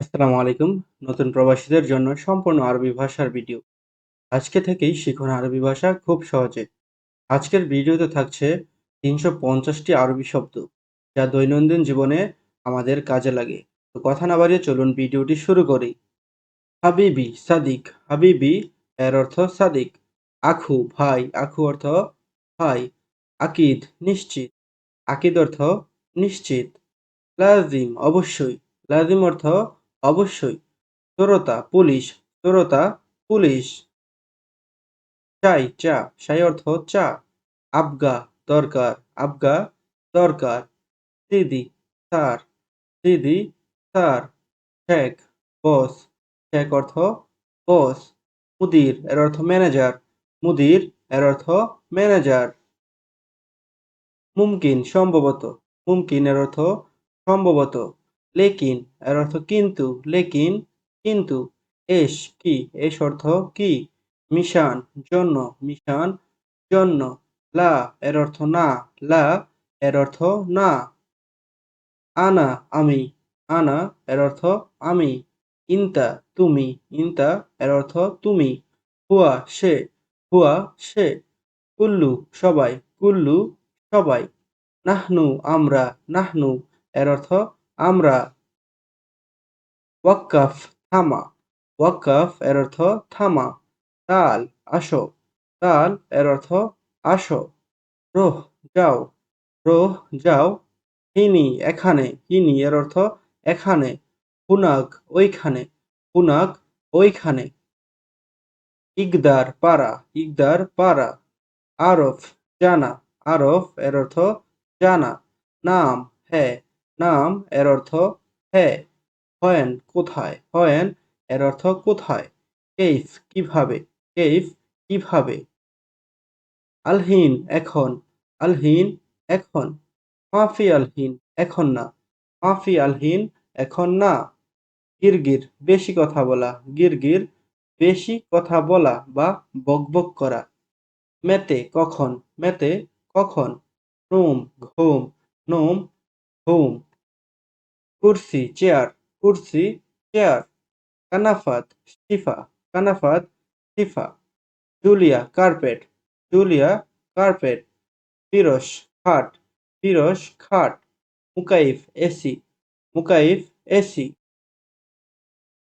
আসসালামু আলাইকুম। নতুন প্রবাসীদের জন্য সম্পূর্ণ আরবি ভাষার ভিডিও। আজকে থেকেই শিখুন আরবি ভাষা খুব সহজে। আজকের ভিডিওতে থাকছে তিনশো পঞ্চাশটি আরবি শব্দ, যা দৈনন্দিন জীবনে আমাদের কাজে লাগে। তো কথা না বাড়িয়ে চলুন ভিডিওটি শুরু করি। হাবিবি সাদিক, হাবিবি এর অর্থ সাদিক। আখু ভাই আখু অর্থ ভাই। আকিদ, নিশ্চিত। আকিদ অর্থ নিশ্চিত। লাজিম, অবশ্যই। লাজিম অর্থ অবশ্যই। শ্রোতা পুলিশ শ্রোতা পুলিশ। চাই চা, সাই অর্থ চা। আবগা দরকার আবগা দরকার। দিদি স্যার। দিদি স্যার। শেখ, বস। শেখ অর্থ বস। মুদির, এর অর্থ ম্যানেজার। মুদির, এর অর্থ ম্যানেজার। মুমকিন, সম্ভবত। মুমকিন, এর অর্থ সম্ভবত। লেকিন, এর অর্থ কিন্তু, লেকিন, কিন্তু, এস কি, এস অর্থ কি, মিশান, জন্য মিশান, জন্য, লা, এর অর্থ না, লা, এর অর্থ না, আনা, আমি, আনা, এর অর্থ আমি, ইন্তা, তুমি, ইন্তা, এর অর্থ তুমি, হুয়া, সে হুয়া, সে, কুল্লু, সবাই কুল্লু, সবাই, নাহনু, আমরা, নাহনু, এর অর্থ আমরা ওয়াক্কাফ, থামা। ওয়াক্কাফ এর অর্থ থামা। তাল, আসো। তাল এর অর্থ আসো। রোহ, যাও। রোহ, যাও। হিনি, এখানে। হিনি এর অর্থ এখানে। হুনাক ওইখানে। হুনাক ওইখানে। ইকদার পারা ইকদার পারা আরফ, জানা। আরফ এর অর্থ জানা। নাম হ্যাঁ। নাম, এর অর্থ হ্যাঁ হয়েন কোথায়? হয়েন, এর অর্থ কোথায়? কেইফ কীভাবে? কেইফ কীভাবে? আলহিন এখন। আলহীন এখন। মাফি আলহিন এখন না। মাফি আলহিন এখন না। গিরগির, বেশি কথা বলা। গিরগির, বেশি কথা বলা বা বকবক করা। মেতে কখন? মেতে কখন? নোম, ঘুম। নোম, ঘুম। কুরসি, চেয়ার কুরসি, চেয়ার, কানাফাত, শিফা কানাফাত, শিফা, জুলিয়া, কার্পেট জুলিয়া, কার্পেট ফিরোস খাট ফিরোস খাট, মুকাইফ, এসি মুকাইফ, এসি।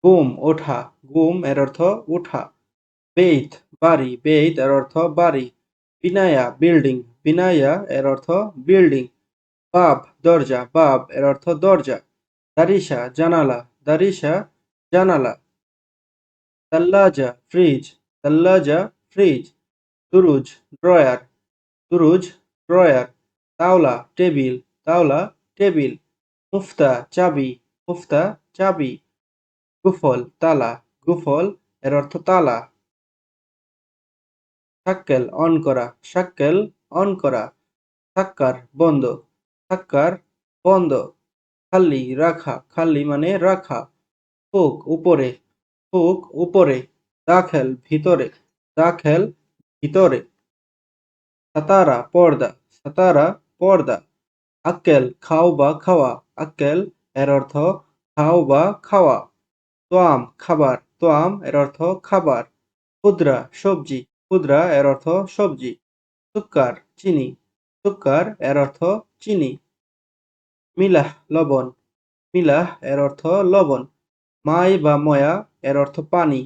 গুম, ওঠা, গুম এর অর্থ উঠা। বেইত, বাড়ি, বেইত এর অর্থ বাড়ি। বিনায়া, বিল্ডিং, বিনায়া এর অর্থ বিল্ডিং। বাব, দরজা, বাব এর অর্থ দরজা। দারিসা জানালা দারিসা জানালা তাল্লাজা ফ্রিজ তাল্লাজা ফ্রিজ তুরুজ ড্রয়ার তুরুজ ড্রয়ার তাওলা টেবিল তাওলা টেবিল মুফতা চাবি মুফতা চাবি গুফল তালা গুফল এর অর্থ তালা। সাক্কেল অন করা। সাক্কেল অন করা। সাক্কার বন্ধ সাক্কার বন্ধ খালি, রাখা, খালি মানে রাখা। ফুক উপরে। ফুক উপরে। দাখেল ভিতরে। দাখেল ভিতরে। সাতারা, পর্দা। সাতারা, পর্দা। আক্কেল, খাও বা খাওয়া। আক্কেল, এর অর্থ খাও বা খাওয়া। তোয়াম, খাবার। তোয়াম, এর অর্থ খাবার। ক্ষুদ্রা সবজি। ক্ষুদ্রা এর অর্থ সবজি। সুক্কার, চিনি। সুক্কার, এর অর্থ চিনি। মিলাহ, লবণ। মিলাহ এর অর্থ লবণ। মাই বা ময়া এর অর্থ পানি।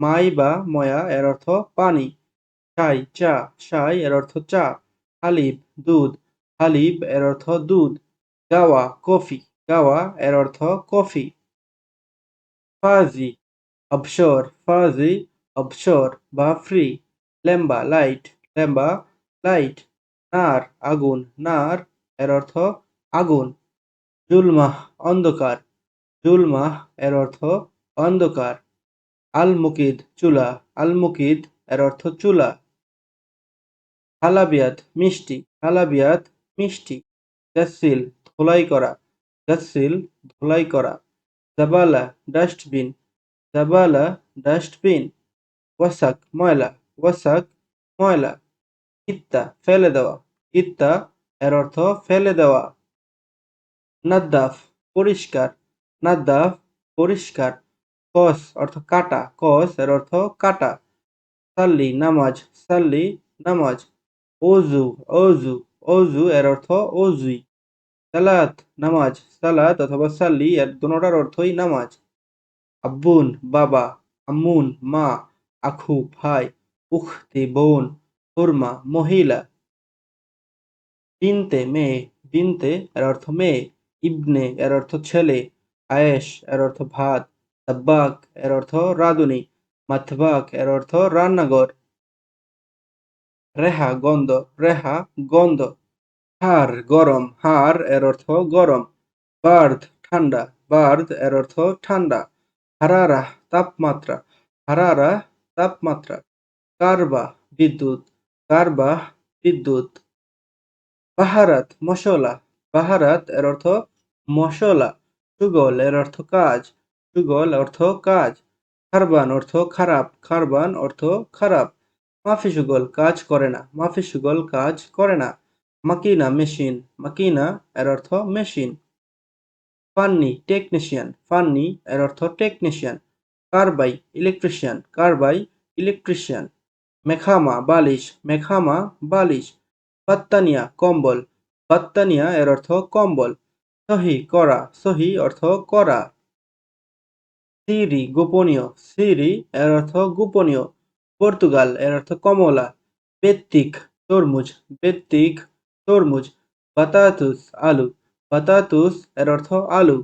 মাই বা ময়া এর অর্থ পানি। শাই চা। শাই এর অর্থ চা। হালিব, দুধ। হালিব এর অর্থ দুধ। গাওয়া, কফি। গাওয়া এর অর্থ কফি। ফাজি, অবসর। ফাজি, অবসর বা ফ্রি। লেম্বা, লাইট। লেম্বা, লাইট। নার, আগুন। নার এর অর্থ আগুন। জুলমাহ, অন্ধকার। জুলমাহ এর অর্থ অন্ধকার। আল মুকিদ চুলা। আল মুকিদ এর অর্থ চুলা। হালাবিয়াত, মিষ্টি। হালাবিয়াত, মিষ্টি। গাসিল ধোলাই করা। গাসিল ধোলাই করা। জাবালা, ডাস্টবিন। জাবালা, ডাস্টবিন। ওয়াসাক, ময়লা। ওয়াসাক, ময়লা। ইত্তা, ফেলে দেওয়া। ইত্তা এর অর্থ ফেলে দেওয়া। নাদ্দাফ, পরিষ্কার। নাদ্দাফ, পরিষ্কার। কস, অর্থ কাটা। কস এর অর্থ কাটা। সাল্লি, নামাজ। সাল্লি, নামাজ। অজু অজু অজু এর অর্থ অজুই সালাত, নামাজ। সালাত অথবা সাল্লি এর দুটোটার অর্থই নামাজ। আব্বুন, বাবা। আম্মুন, মা। আখু, ভাই। উখতি বোন। হুরমা মহিলা। বিনতে মেয়ে। বিনতে এর অর্থ মেয়ে। ইবনে, এর অর্থ ছেলে, আয়েশ, এর অর্থ ভাত তাব্বাক এর অর্থ রাঁধুনি মাথবাক এর অর্থ রান্নাঘর, রেহা গন্ধ রেহা গন্ধ, হার গরম, হার এর অর্থ গরম বার্দ ঠান্ডা বার্দ এর অর্থ ঠান্ডা, হারারা তাপমাত্রা হারারা তাপমাত্রা, কারবা বিদ্যুৎ কারবা বিদ্যুৎ, বাহারাত মশলা, বাহারাত এর অর্থ মশলা, সুগল এর অর্থ কাজ, সুগল অর্থ কাজ, খারবান অর্থ খারাপ, খারবান অর্থ খারাপ, মাফি সুগল কাজ করে না, মাফি সুগল কাজ করে না, মাকিনা মেশিন, মাকিনা এর অর্থ মেশিন, ফান্নি টেকনিশিয়ান, ফান্নি এর অর্থ টেকনিশিয়ান, কারবাই ইলেকট্রিশিয়ান কারবাই ইলেকট্রিশিয়ান, মেখামা বালিশ মেখামা বালিশ, বাত্তানিয়া কম্বল, বাত্তানিয়া এর অর্থ কম্বল সহি, করা। সহি অর্থ করা। সিরি, গোপনীয়। সিরি এর অর্থ গোপনীয়। পর্তুগাল এর অর্থ কমলা। বেত্তিক, তরমুজ। বেত্তিক, তরমুজ। বাতাতুস, আলু। বাতাতুস এর অর্থ আলু।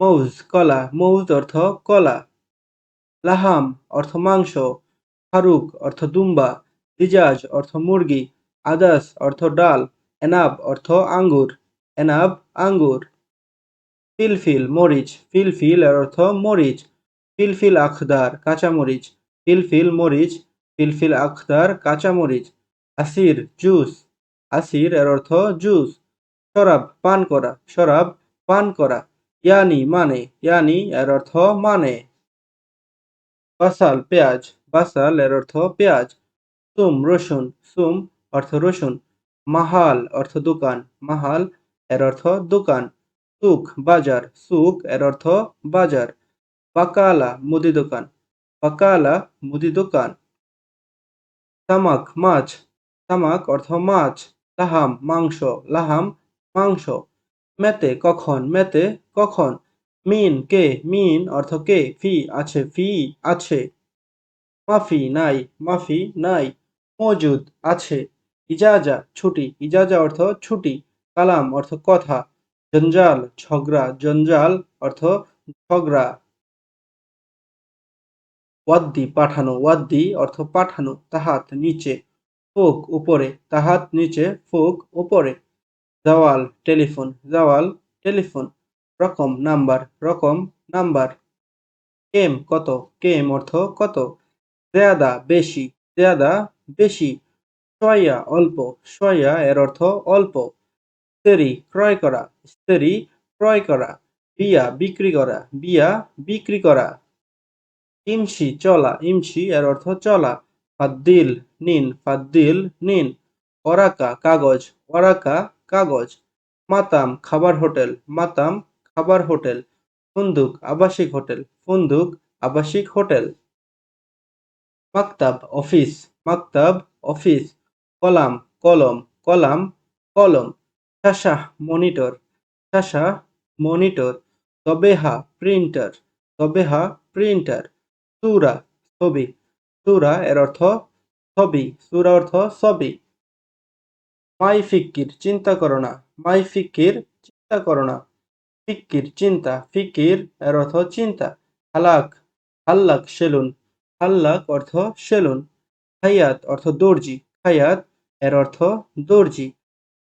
মৌজ, কলা। মৌজ অর্থ কলা। লাহাম অর্থ মাংস। ফারুক অর্থ দুম্বা। দিজাজ অর্থ মুরগি। আদাস অর্থ ডাল। এনাব অর্থ আঙ্গুর। এনাব আঙ্গুর। ফিলফিল, মরিচ। ফিলফিল এর অর্থ মরিচ। ফিলফিল আখদার, কাঁচামরিচ। ফিলফিল, মরিচ। ফিলফিল আখদার, কাঁচামরিচ। আসির, জুস। আসির এর অর্থ জুস। শরাব, পান করা। শরাব, পান করা। ইয়ানি মানে। ইয়ানি এর অর্থ মানে। বাসাল, পেঁয়াজ। বাসাল এর অর্থ পেঁয়াজ। সুম, রসুন। সুম অর্থ রসুন। মাহাল অর্থ দোকান। মাহাল এর অর্থ দোকান। সুক বাজার। সুক এর অর্থ বাজার। বাকালা, মুদি দোকান। বাকালা, মুদি দোকান। তামাক, মাছ। তামাক অর্থ মাছ। লাহাম, মাংস। লাহাম, মাংস। মেতে, কখন? মেতে, কখন? মিন, কে? মিন অর্থ কে? ফি, আছে ফি, আছে। মাফি, নাই। মাফি, নাই। মজুদ, আছে। ইজাজা, ছুটি। ইজাজা অর্থ ছুটি। কালাম অর্থ কথা, জঞ্জাল, ঝগড়া, জঞ্জাল অর্থ ঝগড়া। ওয়াদ্দি, পাঠানো, ওয়াদ্দি অর্থ পাঠানো, তাহাত, নিচে, ফোক, উপরে, তাহাত, নিচে, ফোক, উপরে। জওয়াল, টেলিফোন জওয়াল, টেলিফোন, রকম, নাম্বার রকম, নাম্বার। কেম, কত, কেম অর্থ কত। জেয়াদা, বেশি জেয়াদা, বেশি। সয়া অল্প সয়া এর অর্থ অল্প। স্তেরি, ক্রয় করা। স্তেরি, ক্রয় করা। বিয়া, বিক্রি করা। বিয়া, বিক্রি করা। ইমসি চলা। ইমসি এর অর্থ চলা। ফাদ্দিল, নিন। ফাদ্দিল, নিন। ওরাকা, কাগজ। ওরাকা, কাগজ। মাতাম, খাবার হোটেল। মাতাম, খাবার হোটেল। ফুন্দুক, আবাসিক হোটেল। ফুন্দুক, আবাসিক হোটেল। মাকতাব, অফিস। মাকতাব, অফিস। কলাম, কলম। কলাম, কলম। শাসা মনিটর শাসা মনিটর, তবেহা প্রিন্টার তবেহা প্রিন্টার সুরা ছবি সুরা এর অর্থ ছবি সুরা অর্থ ছবি। মাই ফিক্কির চিন্তা করো না, মাই ফিক্কির চিন্তা করো না। ফিক্কির চিন্তা, ফিকির এর অর্থ চিন্তা। হালাক, হাল্লাক সেলুন, হাল্লাক অর্থ সেলুন। খাইয়াত অর্থ দর্জি খাইয়াত এর অর্থ দর্জি।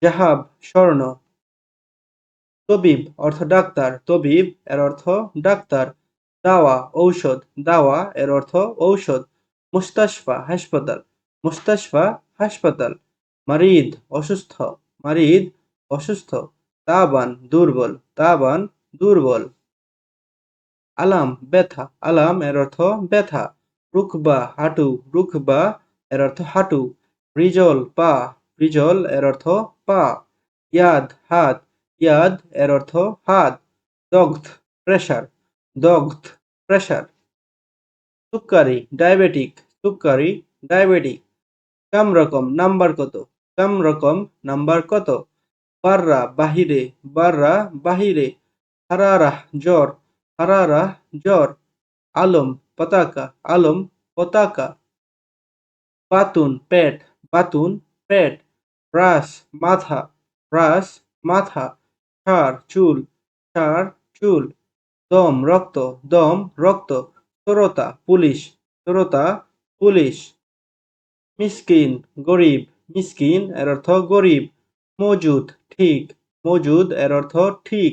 জাহাব, স্বর্ণ। তবিব, অর্থ ডাক্তার। তবিব, এর অর্থ ডাক্তার। দাওয়া, ঔষধ। দাওয়া, এর অর্থ ঔষধ। মুস্তাশফা, হাসপাতাল। মুস্তাশফা, হাসপাতাল। মারিদ, অসুস্থ। মারিদ, অসুস্থ। তাবান, দুর্বল। তাবান, দুর্বল। আলাম, ব্যথা। আলাম, এর অর্থ ব্যথা। রুকবা, হাঁটু। রুকবা, এর অর্থ হাঁটু। রিজল, পা। রিজল এর অর্থ পা, ইয়াদ, হাত, ইয়াদ এর অর্থ হাত, দগ্ধ প্রেশার দগ্ধ প্রেশার সুক্কারি, ডায়াবেটিক সুক্কারি, ডায়াবেটিক। কাম রকম, নাম্বার কত? কাম রকম, নাম্বার কত? বাররা, বাহিরে বাররা, বাহিরে। হারারাহ জ্বর হারারাহ জ্বর। আলম, পতাকা আলম, পতাকা। বাতুন, পেট বাতুন, পেট। রাস মাথা রাস মাথা ষাঁড় চুল ষাঁড় চুল, দম, রক্ত দম, রক্ত শ্রোতা পুলিশ শ্রোতা পুলিশ, মিসকিন, গরিব, মিসকিন এর অর্থ গরিব, মজুদ, ঠিক, মজুদ এর অর্থ ঠিক,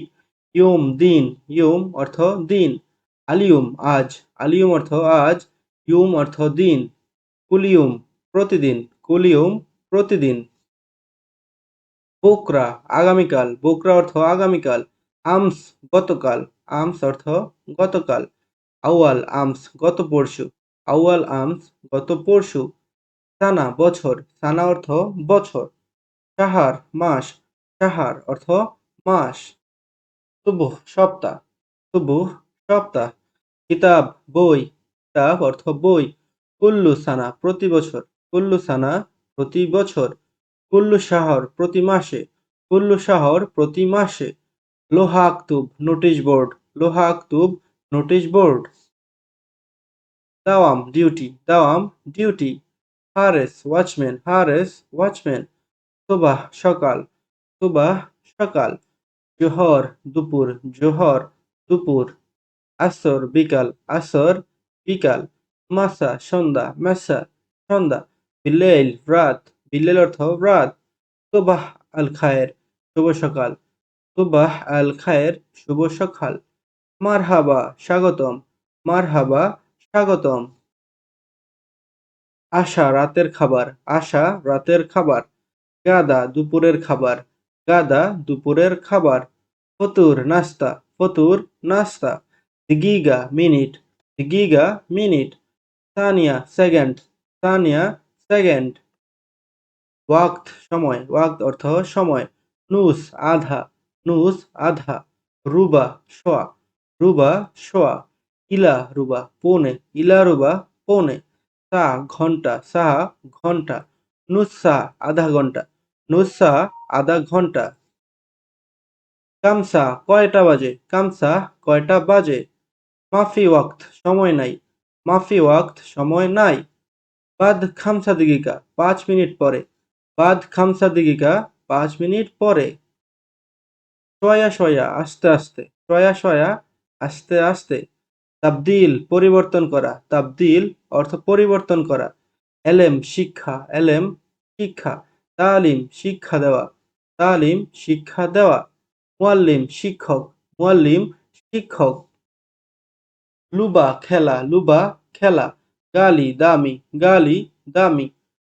ইউম, দিন, ইউম অর্থ দিন, আলিউম, আজ, আলিউম অর্থ আজ, ইউম অর্থ দিন, কুলিউম, প্রতিদিন কুলিউম, প্রতিদিন বোকরা, আগামীকাল। বোকরা অর্থ আগামীকাল। আমস, গতকাল। আমস অর্থ গতকাল। আউয়াল, আমস, গত পরশু। আউয়াল, আমস, গত পরশু। সানা, বছর। সানা অর্থ বছর। সাহার, মাস। সাহার অর্থ মাস। তুবুহ সপ্তাহ। তুবুহ সপ্তাহ। কিতাব, বই। কিতাব অর্থ বই। কুল্লু সানা প্রতি বছর। কুল্লু সানা প্রতি বছর। কুল্লু শহর প্রতি মাসে, কুল্লু শহর প্রতি মাসে। লোহা আক্তুব, নোটিশ বোর্ড, লোহা আক্তুব, নোটিশ বোর্ড। দাওয়াম, ডিউটি দাওয়াম, ডিউটি। হারেস, ওয়াচম্যান হারেস, ওয়াচম্যান। সুবাহ সকাল সুবাহ সকাল। জোহর, দুপুর জোহর, দুপুর। আসর, বিকাল আসর, বিকাল। মাসা, সন্ধ্যা মাসা, সন্ধ্যা। বিলেল রাত বিলেল অর্থ রাত সুবাহ আল খায়ের, শুভ সকাল। সুবাহ আল খায়ের, শুভ সকাল। মারহাবা, স্বাগতম। মারহাবা, স্বাগতম। আশা, রাতের খাবার। আশা, রাতের খাবার। গাদা, দুপুরের খাবার। গাদা, দুপুরের খাবার। ফতুর, নাস্তা। ফতুর, নাস্তা। দিগিগা, মিনিট। দিগিগা, মিনিট। সানিয়া, সেকেন্ড। সানিয়া, সেকেন্ড। ওয়াক্ত সময়, ওয়াক্ত অর্থ সময়। নুস, আধা। নুস, আধা। রুবা, শোয়া। রুবা, শোয়া। ইলা, রুবা, পৌনে। ইলা, রুবা, পৌনে। সা, ঘণ্টা। সাহা ঘণ্টা। নুসা আধা ঘণ্টা। নুসা আধা ঘণ্টা। কামসা, কয়টা বাজে? কামসা, কয়টা বাজে? মাফি ওয়াক্ত, সময় নাই। মাফি ওয়াক্ত, সময় নাই। বাদ খামসা দিগিকা, পাঁচ মিনিট পরে। বাদ খামসা দিগিকা পাঁচ মিনিট পরে। সয়া সয়া আস্তে আস্তে। সয়া সয়া আস্তে আস্তে। তাবদিল পরিবর্তন করা। তাবদিল অর্থ পরিবর্তন করা। এলেম, শিক্ষা। এলেম, শিক্ষা। তালিম, শিক্ষা দেওয়া। তালিম, শিক্ষা দেওয়া। মোয়াল্লিম, শিক্ষক। মোয়াল্লিম, শিক্ষক। লুবা, খেলা। লুবা, খেলা। গালি, দামি। গালি, দামি।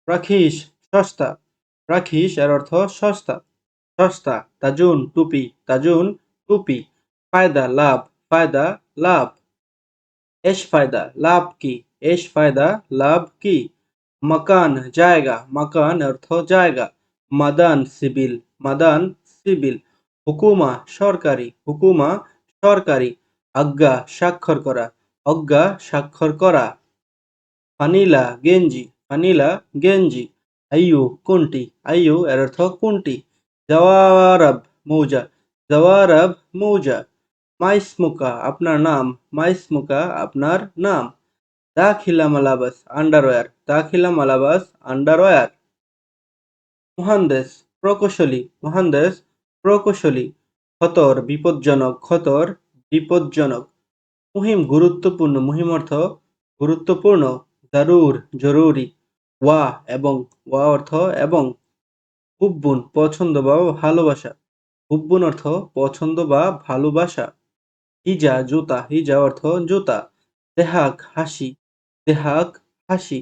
রাখিস, সস্তা। রাখিস এর অর্থ সস্তা। সস্তা, তাজুন, টুপি তাজুন, টুপি। ফায়দা, লাভ ফায়দা, লাভ। এশ ফায়দা, লাভ কি? এশ ফায়দা, লাভ কি? মকান, জায়গা। মকান অর্থ জায়গা। মাদান সিবিল মাদান সিবিল হুকুমা, সরকারি। হুকুমা, সরকারি। আজ্ঞা, স্বাক্ষর করা। অজ্ঞা, স্বাক্ষর করা। ফানিলা, গেঞ্জি। ফানিলা, গেঞ্জি। আইয়ু কোনটি? আইয়ু এর অর্থ কোনটি? জওয়ারব মৌজা। জওয়ারব মৌজা। মাইসমুকা আপনার নাম। মাইসমুকা আপনার নাম। দাখিলা মালাবাস আন্ডারওয়্যার। দাখিলা মালাবাস আন্ডারওয়্যার। মহান্দেশ প্রকৌশলী। মহান্দেশ প্রকৌশলী। খতর বিপজ্জনক। খতর বিপজ্জনক। মুহিম গুরুত্বপূর্ণ। মুহিম অর্থ গুরুত্বপূর্ণ। জারুর, জরুরি। ওয়া এবং ওয়া অর্থ এবং হুব্বুন, পছন্দ বা ভালোবাসা। হুব্বুন অর্থ পছন্দ বা ভালোবাসা। হিজা, জুতা। হিজা অর্থ জুতা। দেহাক হাসি। দেহাক হাসি।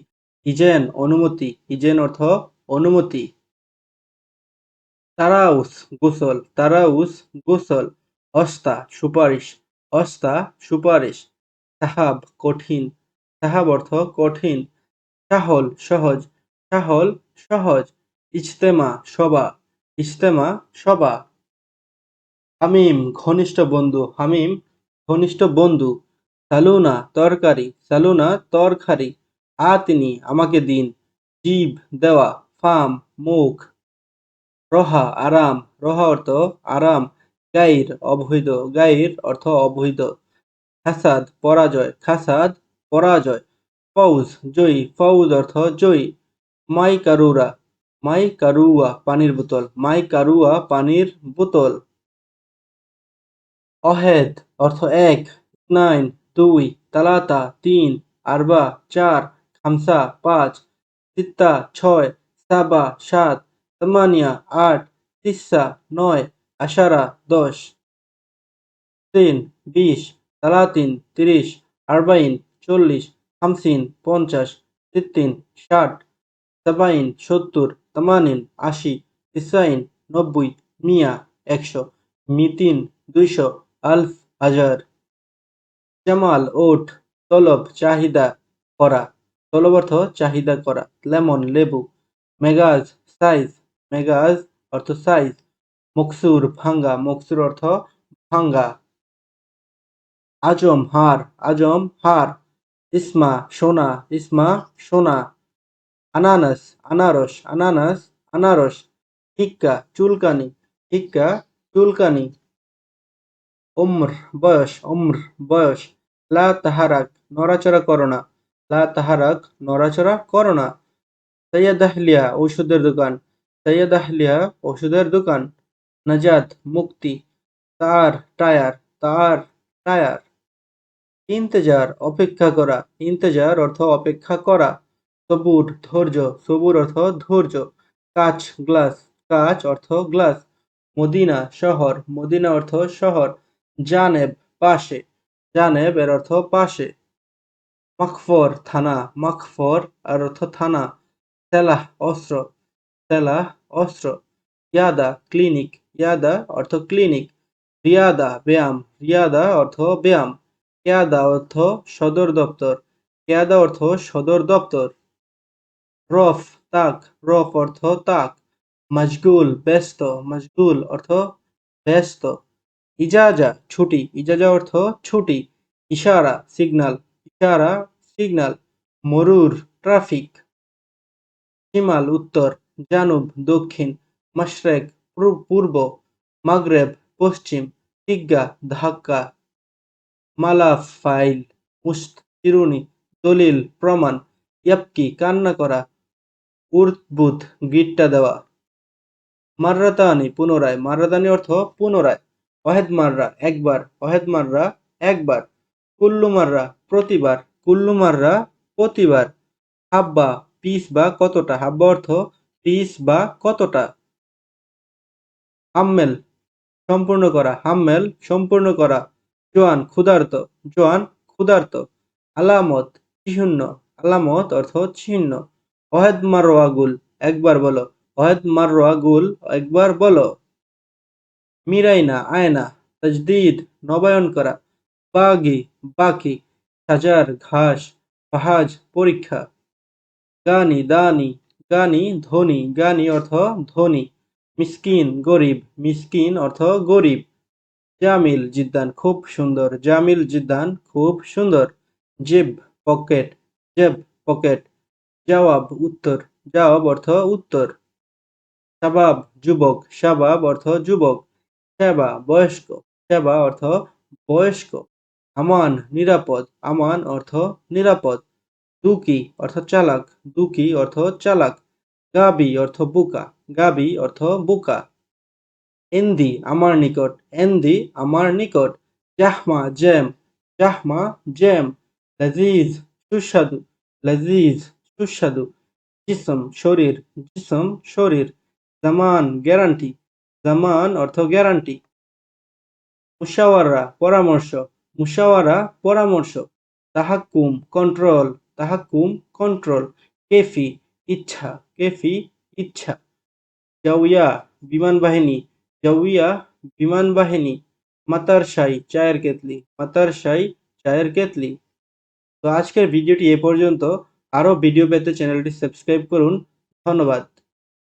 হিজেন, অনুমতি। হিজেন অর্থ অনুমতি। তারাউস, গোসল। তারাউস, গোসল। অস্তা, সুপারিশ। অস্তা, সুপারিশ। সাহাব কঠিন। সাহাব অর্থ কঠিন। সাহল সহজ। সাহল সহজ। ইজতেমা সভা ইজতেমা সভা হামিম, ঘনিষ্ঠ বন্ধু। হামিম, ঘনিষ্ঠ বন্ধু। সালুনা, তরকারি। সালুনা, তরকারি। আতিনি, আমাকে দিন। জীব, দেওয়া। ফাম, মুখ। রহা, আরাম। রহা অর্থ আরাম। গাইর, অবৈধ। গাইর অর্থ অবৈধ। খাসাদ, পরাজয়। খাসাদ, পরাজয়। ফৌজ, জয়ী। ফৌজ অর্থ জয়ী। মাই কারুরা মাই কারুয়া পানির বোতল। মাই কারুয়া পানির বোতল। অহেদ অর্থ এক নাইন দুই, তালাতা, তিন, আরবা, চার, খামসা, পাঁচ, সিত্তা, ছয়, সাবা, সাত তামানিয়া আট তিসা নয়, আশারা, দশ। তিন, বিশ, তালাতিন, তিরিশ, আরবাইন, চল্লিশ খামসিন, পঞ্চাশ সিত্তিন ষাট, সাবাইন, সত্তর, তামানিন, আশি ইসাইন নব্বই, মিয়া, একশো, মিতিন, দুইশো, আলফ হাজার। জামাল, ওট, তলব, চাহিদা করা। তলব অর্থ চাহিদা করা। লেমন, লেবু। মেগাজ, সাইজ। মেগাজ অর্থ সাইজ। মকসুর, ভাঙ্গা। মকসুর অর্থ ভাঙ্গা। আজম, হার। আজম, হার। ইসমা, সোনা ইসমা, সোনা, আনানাস, আনারস আনানাস, আনারস, হিক্কা, চুলকানি হিক্কা, চুলকানি, উম্র, বয়স উম্র, বয়স, লা তাহারাক, নড়াচড়া করো না, লা তাহারাক, নড়াচড়া করো না সৈয়দ আহলিয়া ঔষধের দোকান সৈয়দ আহলিয়া ওষুধের দোকান, নাজাত, মুক্তি, তার, টায়ার তার, টায়ার ইন্তেজার, অপেক্ষা করা। ইন্তেজার অর্থ অপেক্ষা করা। সবুর, ধৈর্য। সবুর অর্থ ধৈর্য। কাচ, গ্লাস। কাচ অর্থ গ্লাস। মদিনা, শহর। মদিনা অর্থ শহর। জানেব, পাশে। জানেব এর অর্থ পাশে। মকফর থানা। মকফর আর অর্থ থানা। সেলাহ, অস্ত্র। সেলাহ, অস্ত্র। ইয়াদা, ক্লিনিক। ইয়াদা অর্থ ক্লিনিক। রিয়াদা, ব্যায়াম। রিয়াদা অর্থ ব্যায়াম। কেয়াদা অর্থ সদর দপ্তর। কেয়াদা অর্থ সদর দপ্তর। রফ, তাক। রফ অর্থ তাক। মজগুল, ব্যস্ত। মজগুল অর্থ ব্যস্ত। ইজাজা, ছুটি। ইজাজা অর্থ ছুটি। ইশারা, সিগনাল। ইশারা, সিগনাল। মরুর, ট্রাফিক। শিমাল, উত্তর। জানুব, দক্ষিণ। মশরেক, পূর্ব। মাগরেব, পশ্চিম। তিগ্গা ধাক্কা। মালাফ ফাইল মুস্ত চিরুনি দলিল, প্রমাণ ইয়াপকি কান্না করা উর্দবুত গিট্টা দেওয়া। মাররাতানি, পুনরায়। মাররাতানি অর্থ পুনরায়। অহেদ মাররা, একবার। অহেদ মাররা, একবার। কুল্লু মাররা, প্রতিবার। কুল্লু মাররা, প্রতিবার। হাব্বা, পিস বা কতটা? হাব্বা অর্থ পিস বা কতটা? হাম্মেল, সম্পূর্ণ করা। হাম্মেল, সম্পূর্ণ করা। জোয়ান ক্ষুধার্ত জোয়ান ক্ষুধার্ত। আলামত চিহ্ন আলামত অর্থ চিহ্ন অহেদ মারোয়া গুল, একবার বলো। অহেদ মারোয়া গুল, একবার বলো। মিরাইনা, আয়না, তজদিদ, নবায়ন করা। বাগি, বাকি, সাজার, ঘাস ফাহাজ পরীক্ষা। গানি, দানি, গানি, ধনী। গানি অর্থ ধনী। মিসকিন, গরিব। মিসকিন অর্থ গরিব। জামিল জিদ্দান খুব সুন্দর, জামিল জিদ্দান খুব সুন্দর। জেব পকেট জেব পকেট, জবাব উত্তর, জবাব অর্থ উত্তর। সাবাব যুবক শাবাব অর্থ যুবক। সেবা বয়স্ক, সেবা অর্থ বয়স্ক। আমান নিরাপদ, আমান অর্থ নিরাপদ। দুকি অর্থ চালাক, দুকি অর্থ চালাক। গাবি অর্থ বুকা, গাবি অর্থ বুকা। এন্দি আমার নিকট, এন্দি আমার নিকট, জাহমা জ্যাম জাহমা জ্যাম লাজিজ সুস্বাদু লাজিজ সুস্বাদু, জিসম শরীর জিসম শরীর, জামান গ্যারান্টি, জামান অর্থ গ্যারান্টি। মুশাওয়ারা, পরামর্শ মুশাওয়ারা, পরামর্শ, তাহাক্কুম, কন্ট্রোল তাহাক্কুম, কন্ট্রোল, কেফি, ইচ্ছা কেফি, ইচ্ছা। জাউয়া, বিমান বাহিনী জাউইয়া বিমান বাহিনী, মাতারশাই, চায়ের কেতলি, মাতারশাই, চায়ের কেতলি। তো আজকের ভিডিওটি এ পর্যন্ত। আরও ভিডিও পেতে চ্যানেলটি সাবস্ক্রাইব করুন। ধন্যবাদ।